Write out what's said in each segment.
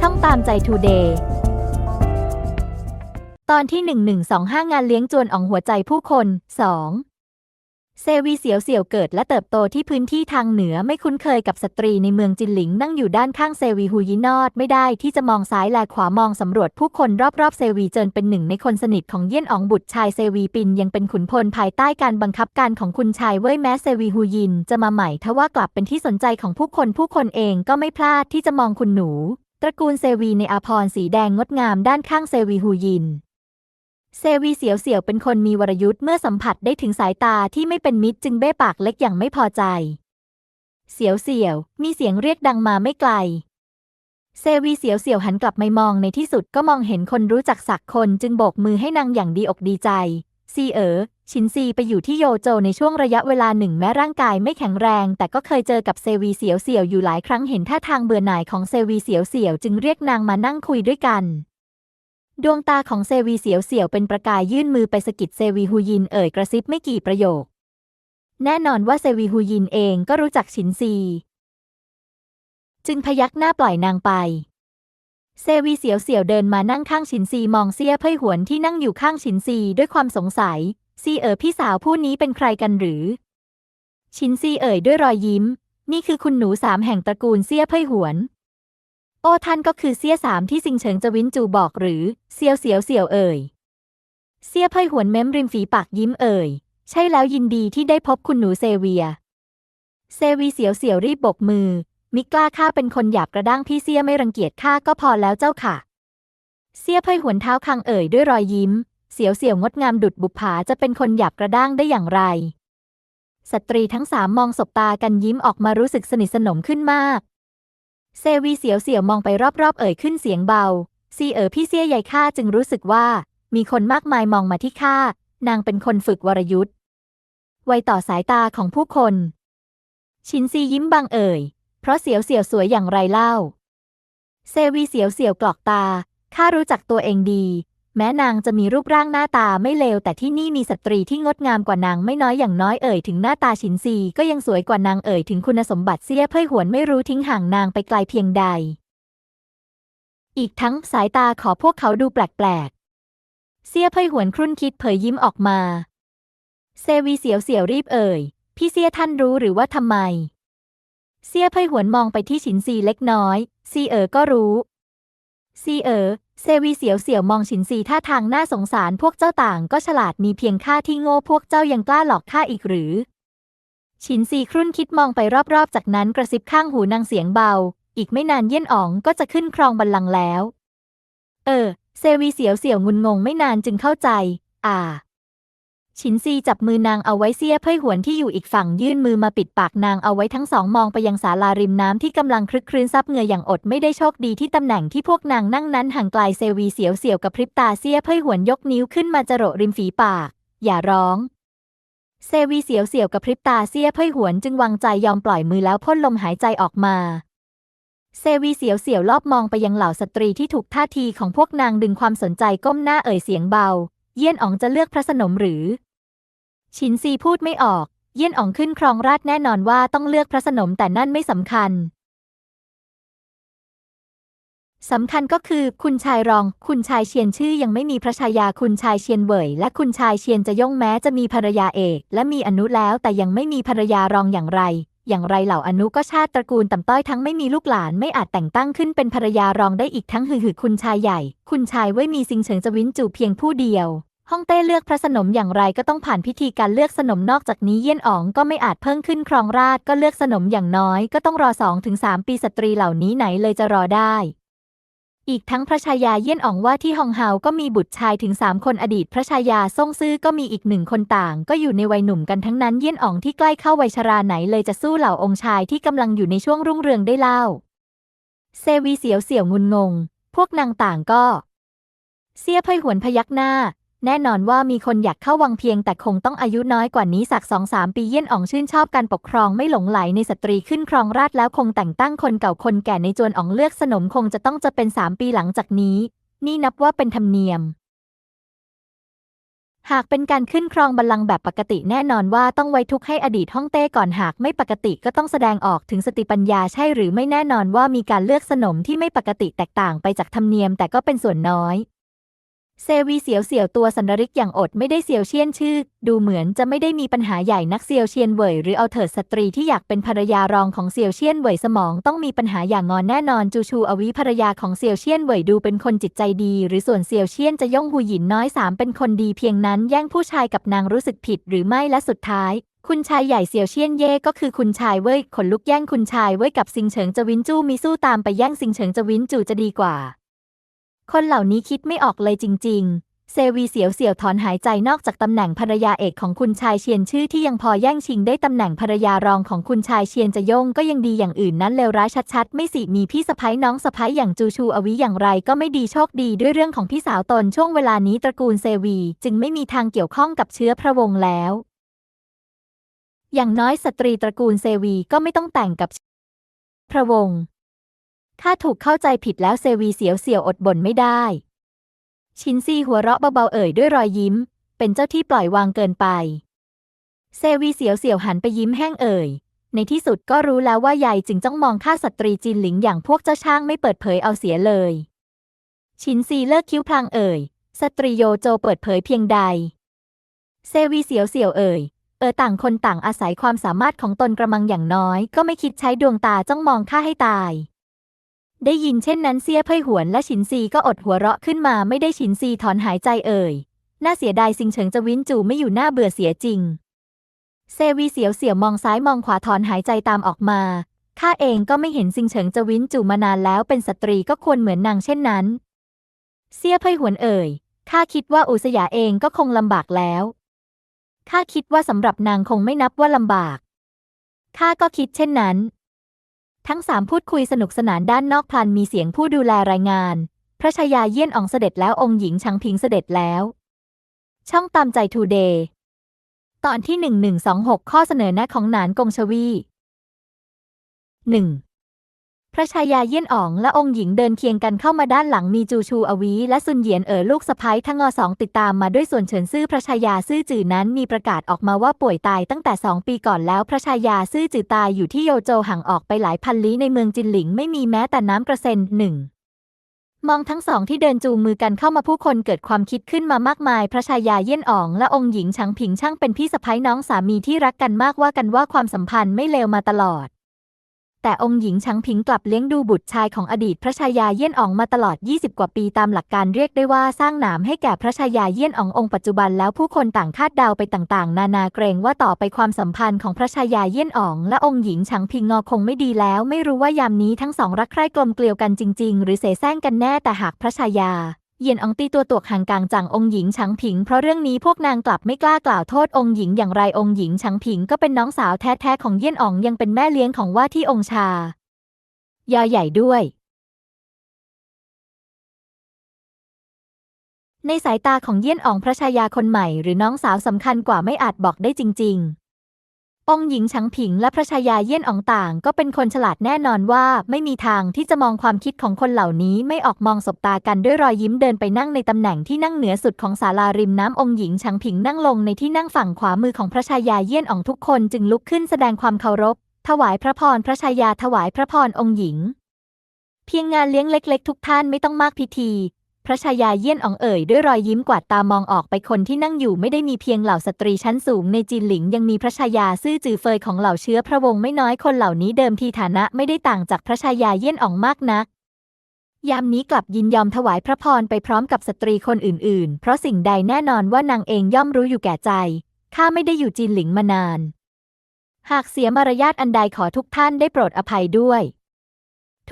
ช่องตามใจทูเดย์ตอนที่ 1125 งานเลี้ยงจวนอ่องหัวใจผู้คน 2 เซวีเสียวเสี่ยวเกิดและเติบโตที่พื้นที่ทางเหนือไม่คุ้นเคยกับสตรีในเมืองจินหลิงนั่งอยู่ด้านข้างเซวีฮูยินอดไม่ได้ที่จะมองซ้ายและขวามองสำรวจผู้คนรอบๆเซวีเจินเป็นหนึ่งในคนสนิทของเยี่ยนอองบุตรชายเซวีปินยังเป็นขุนพลภายใต้การบังคับการของคุณชายเว่ยแม้เซวีฮูยินจะมาใหม่ทว่ากลับเป็นที่สนใจของผู้คนผู้คนเองก็ไม่พลาดที่จะมองคุณหนู ตระกูลเซวีในอาภรสีแดงงดงามด้านข้างเซวีฮูยิน เซวีเสียวเสียวเป็นคนมีวรยุทธ์เมื่อสัมผัสได้ถึงสายตาที่ไม่เป็นมิตรจึงเบ้ปากเล็กอย่างไม่พอใจ เสียวเสียว มีเสียงเรียกดังมาไม่ไกล เซวีเสียวเสียวหันกลับไม่มองในที่สุดก็มองเห็นคนรู้จักสักคนจึงโบกมือให้นางอย่างดีอกดีใจ ซีเอ๋อ ชินซีไปอยู่ที่โยโจในช่วงระยะเวลาหนึ่งแม้ร่างกายไม่แข็งแรง แต่ก็เคยเจอกับเซวีเสียวเสี่ยวอยู่หลายครั้งเห็นท่าทางเบื่อหน่ายของเซวีเสียวเสี่ยวจึงเรียกนางมานั่งคุยด้วยกัน ดวงตาของเซวีเสียวเสี่ยวเป็นประกายยื่นมือไปสกิดเซวีฮูยินเอ่ยกระซิบไม่กี่ประโยค แน่นอนว่าเซวีฮูยินเองก็รู้จักชินซี จึงพยักหน้าปล่อยนางไปเซวีเสียวเสี่ยวเดินมานั่งข้างชินซีมองเสียเพ่ยหวนที่นั่งอยู่ข้างชินซีด้วยความสงสัย ซีเอ๋อพี่สาวผู้นี้เป็นใครกันหรือ ชินซีเอ่ยด้วยรอยยิ้ม นี่คือคุณหนูสามแห่งตระกูลเสียเพ่ยหวน โอ้ท่านก็คือเสี้ยสามที่ซิงเฉิงจะวินจูบอกหรือเซียวเสียวเสียวเอ่ยเสี้ยเพ่ยหวนเม้มริมฝีปากยิ้มเอ่ย ใช่แล้วยินดีที่ได้พบคุณหนูเซเวีย เซวีเสียวเสียวรีบบกมือ มิกล้าข้าเป็นคนหยาบกระด้างพี่เสี้ยไม่รังเกียจข้าก็พอแล้วเจ้าค่ะเสี้ยเพ่ยหวนเท้าคังเอ่ยด้วยรอยยิ้ม เสียวเสียวงดงามดุดบุปผาจะเป็นคนหยาบกระด้างได้อย่างไร สตรีทั้งสามมองสบตากันยิ้มออกมารู้สึกสนิทสนมขึ้นมาก เซวีเสียวเสียวมองไปรอบๆ เอ่ยขึ้นเสียงเบา ซีเอ๋อพี่เสี้ยใหญ่ข้าจึงรู้สึกว่า มีคนมากมายมองมาที่ข้านางเป็นคนฝึกวรยุทธ์ไวต่อสายตาของผู้คน ชินซียิ้มบางเอ่ย เพราะเสียวเสียวสวยอย่างไรเล่า เซวีเสียวเสียวกรอกตาข้ารู้จักตัวเองดี แม้นางจะมีรูปร่างหน้าตาไม่เลว แต่ที่นี่มีสตรีที่งดงามกว่านางไม่น้อยอย่างน้อยเอ่ยถึงหน้าตาชินซีก็ยังสวยกว่านางเอ่ยถึงคุณสมบัติเสี้ยเพ่ยหวนไม่รู้ทิ้งห่างนางไปไกลเพียงใด อีกทั้งสายตาขอพวกเขาดูแปลกๆ เสี้ยเพ่ยหวนครุ่นคิดเผยยิ้มออกมา เซวีเสียวเสียวรีบเอ่ย พี่เสี้ยท่านรู้หรือว่าทำไม เสี้ยเพ่ยหวนมองไปที่ฉินซีเล็กน้อย ซีเอ๋อก็รู้ซีเอ๋อ เซวีเสียวเสียวมองฉินซีท่าทางน่าสงสารพวกเจ้าต่างก็ฉลาดมีเพียงข้าที่โง่พวกเจ้ายังกล้าหลอกข้าอีกหรือ ฉินซีครุ่นคิดมองไปรอบๆ จากนั้นกระซิบข้างหูนางเสียงเบา อีกไม่นานเยี่ยนอ๋องก็จะขึ้นครองบัลลังก์แล้ว เออ เซวีเสียวเสียวงุนงงไม่นานจึงเข้าใจ อ่า ฉินซีจับมือนางเอาไว้เสียเพ่ยหวนที่อยู่อีกฝั่งยื่นมือมาปิดปากนางเอาไว้ทั้งสองมองไปยังศาลาริมน้ำที่กำลังคลึกครื้นซับเหงื่ออย่างอดไม่ได้โชคดีที่ตำแหน่งที่พวกนางนั่งนั้นห่างไกลเซวีเสียวเสียวกับพริบตาเสียเพ่ยหวนยกนิ้วขึ้นมาจรดริมฝีปาก อย่าร้องเซวีเสียวเสียวกับพริบตาเสียเพ่ยหวนจึงวางใจยอมปล่อยมือแล้วพ่นลมหายใจออกมาเซวีเสียวเสียวรอบมองไปยังเหล่าสตรีที่ถูกท่าทีของพวกนางดึงความสนใจก้มหน้าเอ่ยเสียงเบา เยี่ยนอ๋องจะเลือกพระสนมหรือ ชินซีพูดไม่ออก เยี่ยนอ๋องขึ้นครองราชแน่นอนว่าต้องเลือกพระสนมแต่นั่นไม่สำคัญสำคัญก็คือคุณชายรอง คุณชายเชียนชื่อยังไม่มีพระชายาคุณชายเชียนเหวยและคุณชายเชียนจะย่งแม้จะมีภรรยาเอก และมีอนุแล้วแต่ยังไม่มีภรรยารองอย่างไร อย่างไรเหล่าอนุก็ชาติตระกูลต่ำต้อยทั้งไม่มีลูกหลานไม่อาจแต่งตั้งขึ้นเป็นภรรยารองได้อีกทั้งหือหือคุณชายใหญ่ คุณชายไว้มีซิงเฉิงจะวินจูเพียงผู้เดียว ฮ่องเต้เลือกพระสนมอย่างไรก็ต้องผ่านพิธีการเลือกสนมนอกจากนี้เยี่ยนอ๋องก็ไม่อาจเพิ่งขึ้นครองราชก็เลือกสนมอย่างน้อยก็ต้องรอสองถึงสามปีสตรีเหล่านี้ไหนเลยจะรอได้ อีกทั้งพระชายาเยี่ยนอ๋องว่าที่ฮองเฮาก็มีบุตรชายถึงสามคนอดีตพระชายาซ่งซื่อก็มีอีกหนึ่งคนต่าง ก็อยู่ในวัยหนุ่มกันทั้งนั้นเยี่ยนอ๋องที่ใกล้เข้าวัยชราไหนเลยจะสู้เหล่าองค์ชายที่กำลังอยู่ในช่วงรุ่งเรืองได้เล่า เซวีเสียวเสี่ยวงุนงง พวกนางต่างก็ เสียพ่ยหวนพยักหน้า แน่นอนว่ามีคนอยากเข้าวังเพียงแต่คงต้องอายุน้อยกว่านี้สักสองสามปีเยี่ยนอ๋องชื่นชอบการปกครองไม่หลงไหลในสตรีขึ้นครองราชแล้วคงแต่งตั้งคนเก่าคนแก่ในจวนอ๋องเลือกสนมคงจะต้องจะเป็นสามปีหลังจากนี้ นี่นับว่าเป็นธรรมเนียม หากเป็นการขึ้นครองบัลลังก์แบบปกติแน่นอนว่าต้องไว้ทุกข์ให้อดีตฮ่องเต้ก่อนหากไม่ปกติก็ต้องแสดงออกถึงสติปัญญาใช่หรือไม่แน่นอนว่ามีการเลือกสนมที่ไม่ปกติแตกต่างไปจากธรรมเนียมแต่ก็เป็นส่วนน้อย เซวีเสียวเสียวตัวสันริกอย่างอดไม่ได้เซียวเชียนชื่อ ดูเหมือนจะไม่ได้มีปัญหาใหญ่นักเซียวเชียนเหวยหรือเอาเถิดสตรีที่อยากเป็นภรรยารองของเซียวเชียนเหวยสมองต้องมีปัญหาอย่างงอนแน่นอนจูชูอวิภรรยาของเซียวเชียนเหวยดูเป็นคนจิตใจดี หรือส่วนเซียวเชียนจะย่องหูหยินน้อยสามเป็นคนดีเพียงนั้นแย่งผู้ชายกับนางรู้สึกผิดหรือไม่และสุดท้ายคุณชายใหญ่เซียวเชียนเย่ก็คือคุณชายเว่ยขนลุกแย่งคุณชายเว่ยกับซิงเฉิงจวินจู้มีสู้ตามไปแย่งซิงเฉิงจวินจูจะดีกว่า คนเหล่านี้คิดไม่ออกเลยจริง ๆ เซวีเสียวเสี่ยวถอนหายใจนอกจากตำแหน่งภรรยาเอกของคุณชายเชียนชื่อที่ยังพอแย่งชิงได้ตำแหน่งภรรยารองของคุณชายเชียนจะย่งก็ยังดีอย่างอื่นนั้นเลวร้ายชัดๆ ไม่สิมีพี่สะพ้ยน้องสะพ้ยอย่างจูชูอวิอย่างไรก็ไม่ดีโชคดีด้วยเรื่องของพี่สาวตนช่วงเวลานี้ตระกูลเซวี จึงไม่มีทางเกี่ยวข้องกับเชื้อพระวงศ์แล้ว อย่างน้อยสตรีตระกูลเซวีก็ไม่ต้องแต่งกับพระวงศ์ ข้าถูกเข้าใจผิดแล้วเซวีเสียวเสียวอดบ่นไม่ได้ ชินซีหัวเราะเบาๆเอ่ยด้วยรอยยิ้ม เป็นเจ้าที่ปล่อยวางเกินไป เซวีเสียวเสียวหันไปยิ้มแห้งเอ่ย ในที่สุดก็รู้แล้วว่ายายจึงจ้องมองข้าสตรีจีนหลิงอย่างพวกเจ้าช่างไม่เปิดเผยเอาเสียเลย ชินซีเลิกคิ้วพลางเอ่ย สตรีโยโจเปิดเผยเพียงใด เซวีเสียวเสียวเอ่ยเออต่างคนต่างอาศัยความสามารถของตนกระมังอย่างน้อย ก็ไม่คิดใช้ดวงตาจ้องมองข้าให้ตาย ได้ยินเช่นนั้นเสียเพ่ยหวนและฉินซีก็อดหัวเราะขึ้นมาไม่ได้ฉินซีถอนหายใจเอ่ย น่าเสียดายซิงเฉิงจะวินจูไม่อยู่หน้าเบื่อเสียจริง เซวีเสียวเสียวมองซ้ายมองขวาถอนหายใจตามออกมา ข้าเองก็ไม่เห็นซิงเฉิงจะวินจูมานานแล้วเป็นสตรีก็ควรเหมือนนางเช่นนั้นเสียเพ่ยหวนเอ่ย ข้าคิดว่าอุสยาเองก็คงลำบากแล้ว ข้าคิดว่าสำหรับนางคงไม่นับว่าลำบาก ข้าก็คิดเช่นนั้น ทั้งสามพูดคุยสนุกสนานด้านนอกพลันมีเสียงผู้ดูแลรายงาน พระชายาเยี่ยนอองเสด็จแล้วองค์หญิงชังพิงเสด็จแล้ว ช่องตามใจทูเดย์ตอนที่ 1126 ข้อเสนอแนะของหนานกงชวี 1. พระชายาเยี่ยนอ๋องและองค์หญิงเดินเคียงกันเข้ามาด้านหลังมีจูชูอวีและซุนเหยียนเอ๋อลูกสะพ้ายทั้งอสองติดตามมาด้วยส่วนเฉินซื่อพระชายาซื่อจื่อนั้นมีประกาศออกมาว่าป่วยตายตั้งแต่สองปีก่อนแล้วพระชายาซื่อจื่อตายอยู่ที่โยโจห่างออกไปหลายพันลี้ในเมืองจินหลิงไม่มีแม้แต่น้ำกระเซ็นหนึ่งมองทั้งสองที่เดินจูงมือกันเข้ามาผู้คนเกิดความคิดขึ้นมามากมาย พระชายาเยี่ยนอ๋องและองค์หญิงชังผิงช่างเป็นพี่สะพ้ายน้องสามีที่รักกันมากว่ากันว่าความสัมพันธ์ไม่เลวมาตลอด แต่องค์หญิงชังผิงกลับเลี้ยงดูบุตรชายของอดีตพระชายาเยี่ยนอองมาตลอด 20 กว่าปีตามหลักการเรียกได้ว่าสร้างหนามให้แก่พระชายาเยี่ยนอององค์ปัจจุบันแล้วผู้คนต่างคาดเดาไปต่างๆ นานาเกรงว่าต่อไปความสัมพันธ์ของพระชายาเยี่ยนออง และองค์หญิงชังพิงงอคงไม่ดีแล้ว ไม่รู้ว่ายามนี้ทั้งสองรักใคร่กลมเกลียวกันจริง ๆ หรือเสแสร้งกันแน่แต่หากพระชายา เยียนอองตีตัวตวกห่างกลางจังองค์หญิงชังผิง เพราะเรื่องนี้พวกนางกลับไม่กล้ากล่าวโทษองค์หญิงอย่างไรองค์หญิงชังผิงก็เป็นน้องสาวแท้ๆของเยี่ยนอองยังเป็นแม่เลี้ยงของว่าที่องค์ชา ยอใหญ่ด้วย ในสายตาของเยี่ยนอองพระชายาคนใหม่หรือน้องสาวสำคัญกว่าไม่อาจบอกได้จริง ๆ องหญิงชังผิงและพระชายาเยี่ยนอองต่าง ก็เป็นคนฉลาดแน่นอนว่า ไม่มีทางที่จะมองความคิดของคนเหล่านี้ไม่ออกมองสบตากันด้วยรอยยิ้มเดินไปนั่งในตำแหน่งที่นั่งเหนือสุดของศาลาริมน้ำองหญิงชังผิงนั่งลงในที่นั่งฝั่งขวามือของพระชายาเยี่ยนอองทุกคนจึงลุกขึ้นแสดงความเคารพ ถวายพระพรพระชายาถวายพระพรองค์หญิง เพียงงานเลี้ยงเล็ก ๆ ทุกท่านไม่ต้องมากพิธี พระชายาเยี่ยนอ๋องเอ่ยด้วยรอยยิ้มกวาดตามองออกไปคนที่นั่งอยู่ไม่ได้มีเพียงเหล่าสตรีชั้นสูงในจีนหลิงยังมีพระชายาซื่อจือเฟยของเหล่าเชื้อพระวงศ์ไม่น้อยคนเหล่านี้เดิมทีฐานะไม่ได้ต่างจากพระชายาเยี่ยนอ๋องมากนัก ยามนี้กลับยินยอมถวายพระพรไปพร้อมกับสตรีคนอื่นๆ เพราะสิ่งใดแน่นอนว่านางเองย่อมรู้อยู่แก่ใจข้าไม่ได้อยู่จีนหลิงมานาน หากเสียมารยาทอันใดขอทุกท่านได้โปรดอภัยด้วย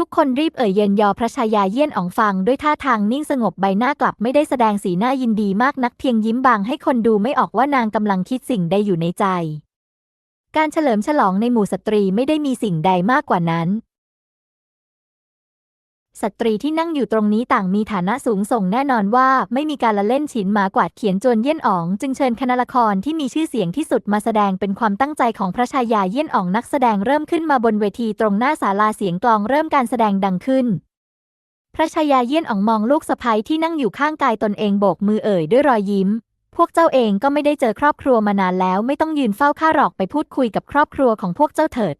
ทุกคนรีบเอ่ยเย็นยอพระชายาเยี่ยนอ๋องฟังด้วยท่าทางนิ่งสงบใบหน้ากลับไม่ได้แสดงสีหน้ายินดีมากนักเพียงยิ้มบางให้คนดูไม่ออกว่านางกำลังคิดสิ่งใดอยู่ในใจ การเฉลิมฉลองในหมู่สตรีไม่ได้มีสิ่งใดมากกว่านั้น สตรีที่นั่งอยู่ตรงนี้ต่างมีฐานะสูงส่งแน่นอนว่าไม่มีการละเล่นฉินหมากวาดเขียนจวนเยี่ยนอ๋อง จึงเชิญคณะละครที่มีชื่อเสียงที่สุดมาแสดงเป็นความตั้งใจของพระชายาเยี่ยนอ๋องนักแสดงเริ่มขึ้นมาบนเวทีตรงหน้าศาลาเสียงกลองเริ่มการแสดงดังขึ้น พระชายาเยี่ยนอ๋องมองลูกสะใภ้ที่นั่งอยู่ข้างกายตนเองโบกมือเอ่ยด้วยรอยยิ้ม พวกเจ้าเองก็ไม่ได้เจอครอบครัวมานานแล้ว ไม่ต้องยืนเฝ้าข้าหรอกไปพูดคุยกับครอบครัวของพวกเจ้าเถิด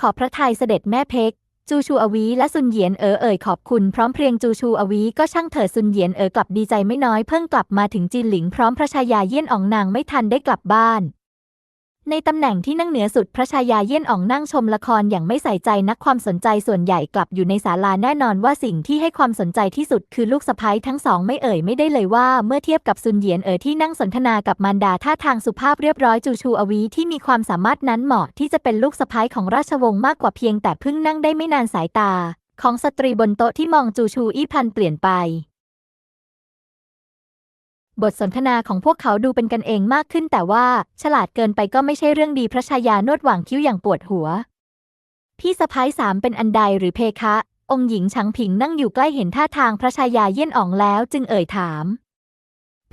ขอพระทัยเสด็จแม่เพก จูชูอวีและซุนเหยียนเอ๋อเอ่ยขอบคุณพร้อมเพรียงจูชูอวีก็ช่างเถิดซุนเหยียนเอ๋อกลับดีใจไม่น้อยเพิ่งกลับมาถึงจีนหลิงพร้อมพระชายาเยี่ยนอองนางไม่ทันได้กลับบ้าน ในตำแหน่งที่นั่งเหนือสุดพระชายาเยี่ยนอ๋องนั่งชมละครอย่างไม่ใส่ใจนักความสนใจส่วนใหญ่กลับอยู่ในศาลาแน่นอนว่าสิ่งที่ให้ความสนใจที่สุดคือลูกสะใภ้ทั้งสองไม่เอ่ยไม่ได้เลยว่าเมื่อเทียบกับซุนเหยียนเอ๋อที่นั่งสนทนากับมารดาท่าทางสุภาพเรียบร้อยจูชูอวีที่มีความสามารถนั้นเหมาะที่จะเป็นลูกสะใภ้ของราชวงศ์มากกว่าเพียงแต่เพิ่งนั่งได้ไม่นานสายตา ของสตรีบนโต๊ะที่มองจูชูอี้พันเปลี่ยนไป บทสนทนาของพวกเขาดูเป็นกันเองมากขึ้น แต่ว่าฉลาดเกินไปก็ไม่ใช่เรื่องดีพระชายานวดหว่างคิ้วอย่างปวดหัว พี่สะพ้ายสามเป็นอันใดหรือเพคะ องค์หญิงชังผิงนั่งอยู่ใกล้เห็นท่าทางพระชายาเยี่ยนอ๋องแล้วจึงเอ่ยถาม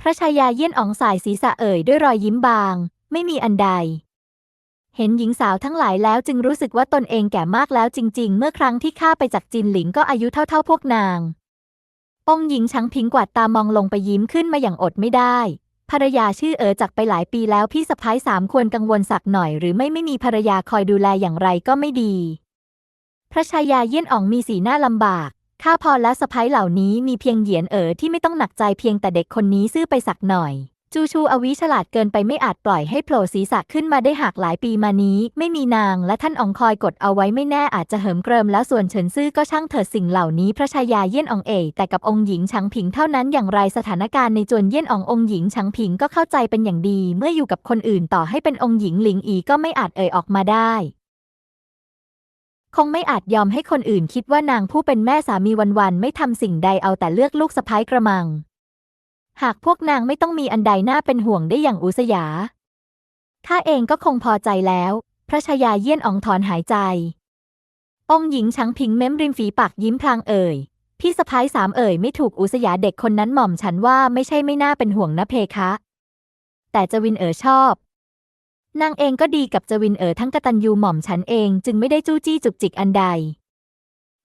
พระชายาเยี่ยนอ๋องสายศีรษะเอ่ยด้วยรอยยิ้มบาง ไม่มีอันใด เห็นหญิงสาวทั้งหลายแล้วจึงรู้สึกว่าตนเองแก่มากแล้วจริง ๆ เมื่อครั้งที่ข้าไปจากจินหลิงก็อายุเท่า ๆ พวกนาง้องหญิงชังพิงกวาดตามองลงไปยิ้มขึ้นมาอย่างอดไม่ได้ ภรรยาชื่อเอ๋อจากไปหลายปีแล้วพี่สะพ้ายสามควรกังวลสักหน่อยหรือไม่ไม่มีภรรยาคอยดูแลอย่างไรก็ไม่ดี พระชายาเยี่ยนอ่องมีสีหน้าลำบาก ข้าพอและสะพ้ายเหล่านี้มีเพียงเหยียนเอ๋อที่ไม่ต้องหนักใจเพียงแต่เด็กคนนี้ซื่อไปสักหน่อย จูชูอวิฉลาดเกินไปไม่อาจปล่อยให้โผล่ศีรษะขึ้นมาได้หากหลายปีมานี้ ไม่มีนางและท่านองคอยกดเอาไว้ไม่แน่อาจจะเหิมเกริมแล้วส่วนเฉินซื่อก็ช่างเถิดสิ่งเหล่านี้พระชายาเยี่ยนอองเอ๋ยแต่กับองค์หญิงชังผิงเท่านั้นอย่างไรสถานการณ์ในจวนเยี่ยนอององค์หญิงชังผิงก็เข้าใจเป็นอย่างดี เมื่ออยู่กับคนอื่นต่อให้เป็นองค์หญิงหลิงอีก็ไม่อาจเอ่ยออกมาได้คงไม่อาจยอมให้คนอื่นคิดว่านางผู้เป็นแม่สามีวันๆไม่ทำสิ่งใดเอาแต่เลือกลูกสะพ้ายกระมัง หากพวกนางไม่ต้องมีอันใดน่าเป็นห่วงได้อย่างอุสยา ข้าเองก็คงพอใจแล้ว พระชายาเยี่ยนอองถอนหายใจ องหญิงชังพิงเม้มริมฝีปากยิ้มพลางเอ่ย พี่สะพ้ายสามเอ่ยไม่ถูกอุสยาเด็กคนนั้นหม่อมฉันว่าไม่ใช่ไม่น่าเป็นห่วงนะเพคะ แต่จวินเอ๋อชอบ นางเองก็ดีกับจวินเอ๋อทั้งกตัญญูหม่อมฉันเองจึงไม่ได้จู้จี้จุกจิกอันใด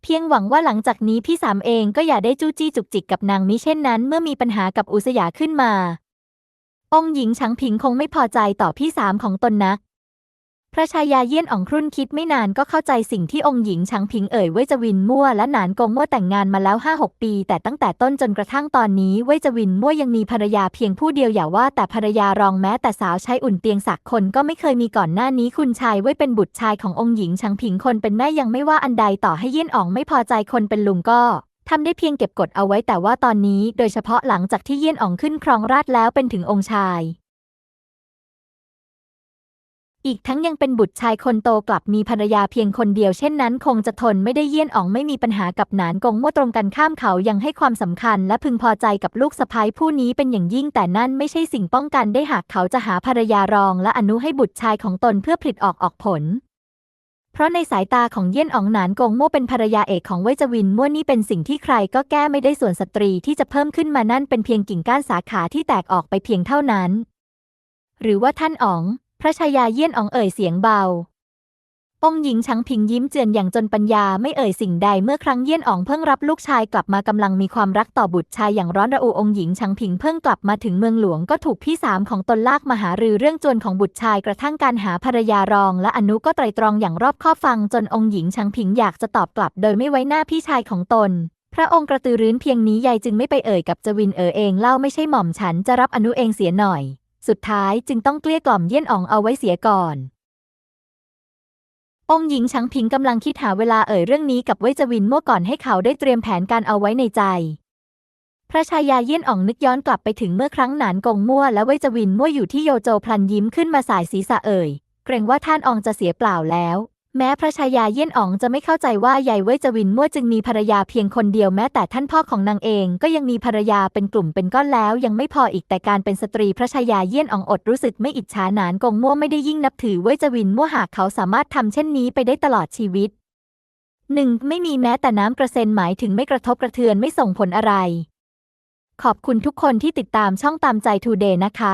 เพียงหวังว่าหลังจากนี้พี่สามเองก็อย่าได้จู้จี้จุกจิกกับนางมิเช่นนั้น เมื่อมีปัญหากับอุสยาขึ้นมา องค์หญิงชังพิงคงไม่พอใจต่อพี่สามของตนนัก พระชายาเยี่ยนอ่องครุ่นคิดไม่นานก็เข้าใจสิ่งที่องค์หญิงชังพิงเอ่ยเว่ยจวินมั่วและหนานกงมั่วแต่งงานมาแล้วห้าหกปี แต่ตั้งแต่ต้นจนกระทั่งตอนนี้เว่ยจวินมั่วยังมีภรรยาเพียงผู้เดียวอย่าว่าแต่ภรรยารองแม้แต่สาวใช้อุ่นเตียงสักคนก็ไม่เคยมีก่อนหน้านี้คุณชายเว่ยเป็นบุตรชายขององค์หญิงชังพิงคนเป็นแม่ยังไม่ว่าอันใดต่อให้เยี่ยนอ่องไม่พอใจคนเป็นลุงก็ทำได้เพียงเก็บกดเอาไว้แต่ว่าตอนนี้ โดยเฉพาะหลังจากที่เยี่ยนอ่องขึ้นครองราชแล้วเป็นถึงองค์ชาย อีกทั้งยังเป็นบุตรชายคนโตกลับมีภรรยาเพียงคนเดียวเช่นนั้น คงจะทนไม่ได้เยี่ยนอ๋องไม่มีปัญหากับหนานกงมั่วตรงกันข้ามเขายังให้ความสำคัญ และพึงพอใจกับลูกสะใภ้ผู้นี้เป็นอย่างยิ่งแต่นั่นไม่ใช่สิ่งป้องกันได้หากเขาจะหาภรรยารอง และอนุให้บุตรชายของตนเพื่อผลิตออกออกผลเพราะในสายตาของเยี่ยนอ๋องหนานกงมั่วเป็นภรรยาเอกของเว่ยจวินมั่วนี่เป็นสิ่งที่ใครก็แก้ไม่ได้ส่วนสตรีที่จะเพิ่มขึ้นมานั่นเป็นเพียงกิ่งก้านสาขาที่แตกออกไปเพียงเท่านั้น หรือว่าท่านอ๋อง พระชายาเยี่ยนอ๋องเอ่ยเสียงเบา องหญิงชังพิงยิ้มเจือนอย่างจนปัญญาไม่เอ่ยสิ่งใดเมื่อครั้งเยี่ยนอ๋องเพิ่งรับลูกชายกลับมากำลังมีความรักต่อบุตรชายอย่างร้อนระอุองหญิงชังพิงเพิ่งกลับมาถึงเมืองหลวงก็ถูกพี่สามของตนลากมาหารือเรื่องจวนของบุตรชายกระทั่งการหาภรรยารอง และอนุก็ไตรตรองอย่างรอบคอบฟังจนองหญิงชังพิงอยากจะตอบกลับ โดยไม่ไว้หน้าพี่ชายของตนพระองค์กระตือรือร้นเพียงนี้ยายจึงไม่ไปเอ่ยกับจวินเอ๋อเองเล่าไม่ใช่หม่อมฉันจะรับอนุเองเสียหน่อย สุดท้ายจึงต้องเกลี้ยกล่อมเยี่ยนอ๋องเอาไว้เสียก่อน องหญิงชังพิงกำลังคิดหาเวลาเอ่ยเรื่องนี้กับเวจวินเมื่อก่อนให้เขาได้เตรียมแผนการเอาไว้ในใจ พระชายาเยี่ยนอ๋องนึกย้อนกลับไปถึงเมื่อครั้งหนานกงมั่วและเวจวินมั่วอยู่ที่โยโจพลันยิ้มขึ้นมาสายศีรษะเอ่ยเกรงว่าท่านอองจะเสียเปล่าแล้ว แม้พระชายาเยี่ยนอ๋องจะไม่เข้าใจว่ายายเว่ยจวินมั่วจึงมีภรรยาเพียงคนเดียวแม้แต่ท่านพ่อของนางเองก็ยังมีภรรยาเป็นกลุ่มเป็นก้อนแล้ว ยังไม่พออีกแต่การเป็นสตรีพระชายาเยี่ยนอ๋องอดรู้สึกไม่อิจฉาหนานกงมั่วไม่ได้ยิ่งนับถือเว่ยจวินมั่วหากเขาสามารถทำเช่นนี้ไปได้ตลอดชีวิตหนึ่งไม่มีแม้แต่น้ำกระเซ็นหมายถึงไม่กระทบกระเทือนไม่ส่งผลอะไร ขอบคุณทุกคนที่ติดตามช่องตามใจทูเดย์นะคะ